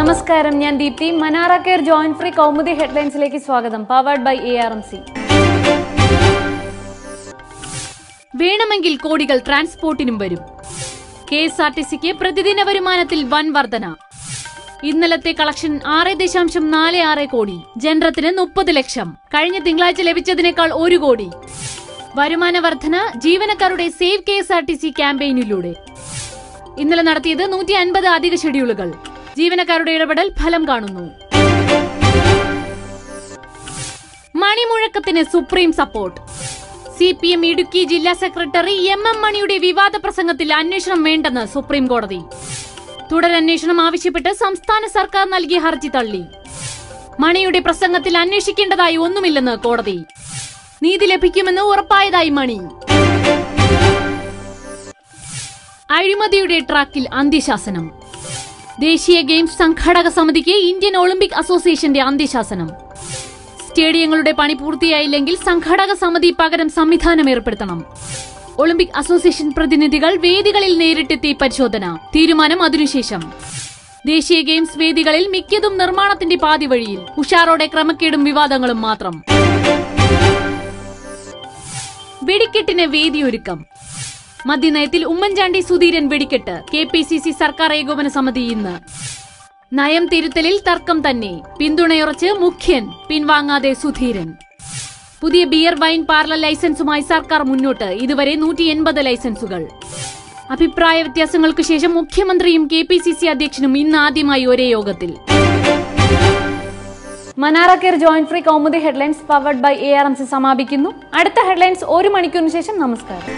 നമസ്കാരം ഞാൻ Deepthi. Manara care joint free Kaumudi ഹെഡ്ലൈൻസിലേക്ക് സ്വാഗതം powered by A R M C വേണമെങ്കിൽ കോടികൾ ട്രാൻസ്പോർട്ടിനും വരും. കെ എസ് ആർ ടി സിക്ക് പ്രതിദിന വരുമാനത്തിൽ വൻ വർധന. ഇന്നലത്തെ കളക്ഷൻ ആറ് ദശാംശം നാല് ആറ് കോടി ജനറത്തിന് മുപ്പത് ലക്ഷം. കഴിഞ്ഞ തിങ്കളാഴ്ച ലഭിച്ചതിനേക്കാൾ ഒരു കോടി. വരുമാന വർധന ജീവനക്കാരുടെ save K S R T C ക്യാമ്പയിനിലൂടെ. ഇന്നലെ നടത്തിയത് നൂറ്റി അൻപത് അധിക ഷെഡ്യൂളുകൾ. ജീവനക്കാരുടെ ഇടപെടൽ ഫലം കാണുന്നു. മണിമുഴക്കത്തിന് supreme support. C P M Idukki ജില്ലാ സെക്രട്ടറി എം എം മണിയുടെ വിവാദ പ്രസംഗത്തിൽ അന്വേഷണം വേണ്ടെന്ന് സുപ്രീം കോടതി. തുടരന്വേഷണം ആവശ്യപ്പെട്ട് സംസ്ഥാന സർക്കാർ നൽകിയ ഹർജി തള്ളി. മണിയുടെ പ്രസംഗത്തിൽ അന്വേഷിക്കേണ്ടതായി ഒന്നുമില്ലെന്ന് കോടതി. നീതി ലഭിക്കുമെന്ന് ഉറപ്പായതായി മണി. അഴിമതിയുടെ ട്രാക്കിൽ അന്ത്യശാസനം. ദേശീയ ഗെയിംസ് സംഘാടക സമിതിക്ക് ഇന്ത്യൻ ഒളിമ്പിക് അസോസിയേഷന്റെ അന്ത്യശാസനം. സ്റ്റേഡിയങ്ങളുടെ പണി പൂർത്തിയായില്ലെങ്കിൽ സംഘാടക സമിതി പകരം സംവിധാനം ഏർപ്പെടുത്തണം. ഒളിമ്പിക് അസോസിയേഷൻ പ്രതിനിധികൾ വേദികളിൽ നേരിട്ടെത്തി പരിശോധന. തീരുമാനം അതിനുശേഷം. ദേശീയ ഗെയിംസ് വേദികളിൽ മിക്കതും നിർമ്മാണത്തിന്റെ പാതി വഴിയിൽ ഉഷാറോടെ ക്രമക്കേടും വിവാദങ്ങളും മാത്രം. വെടിക്കെട്ടിന് വേദിയൊരുക്കം. മദ്യനയത്തിൽ ഉമ്മൻചാണ്ടി സുധീരൻ വെടിക്കെട്ട്. കെ പി സി സി സർക്കാർ ഏകോപന സമിതി ഇന്ന്. നയം തിരുത്തലിൽ തർക്കം തന്നെ. പിന്തുണയുറച്ച് മുഖ്യൻ പിൻവാങ്ങാതെ സുധീരൻ. പുതിയ ബിയർ വൈൻ പാർലർ ലൈസൻസുമായി സർക്കാർ മുന്നോട്ട്. ഇതുവരെ നൂറ്റി എൺപത് ലൈസൻസുകൾ. അഭിപ്രായ വ്യത്യാസങ്ങൾക്ക് ശേഷം മുഖ്യമന്ത്രിയും കെ പി സി സി അധ്യക്ഷനും ഇന്ന് ആദ്യമായി ഒരേ യോഗത്തിൽ. Manara care joint free Kaumudi headlines powered by A R M C സമാപിക്കുന്നു. അടുത്ത ഹെഡ്ലൈൻസ് ഒരു മണിക്കൂറിന് ശേഷം നമസ്കാരം.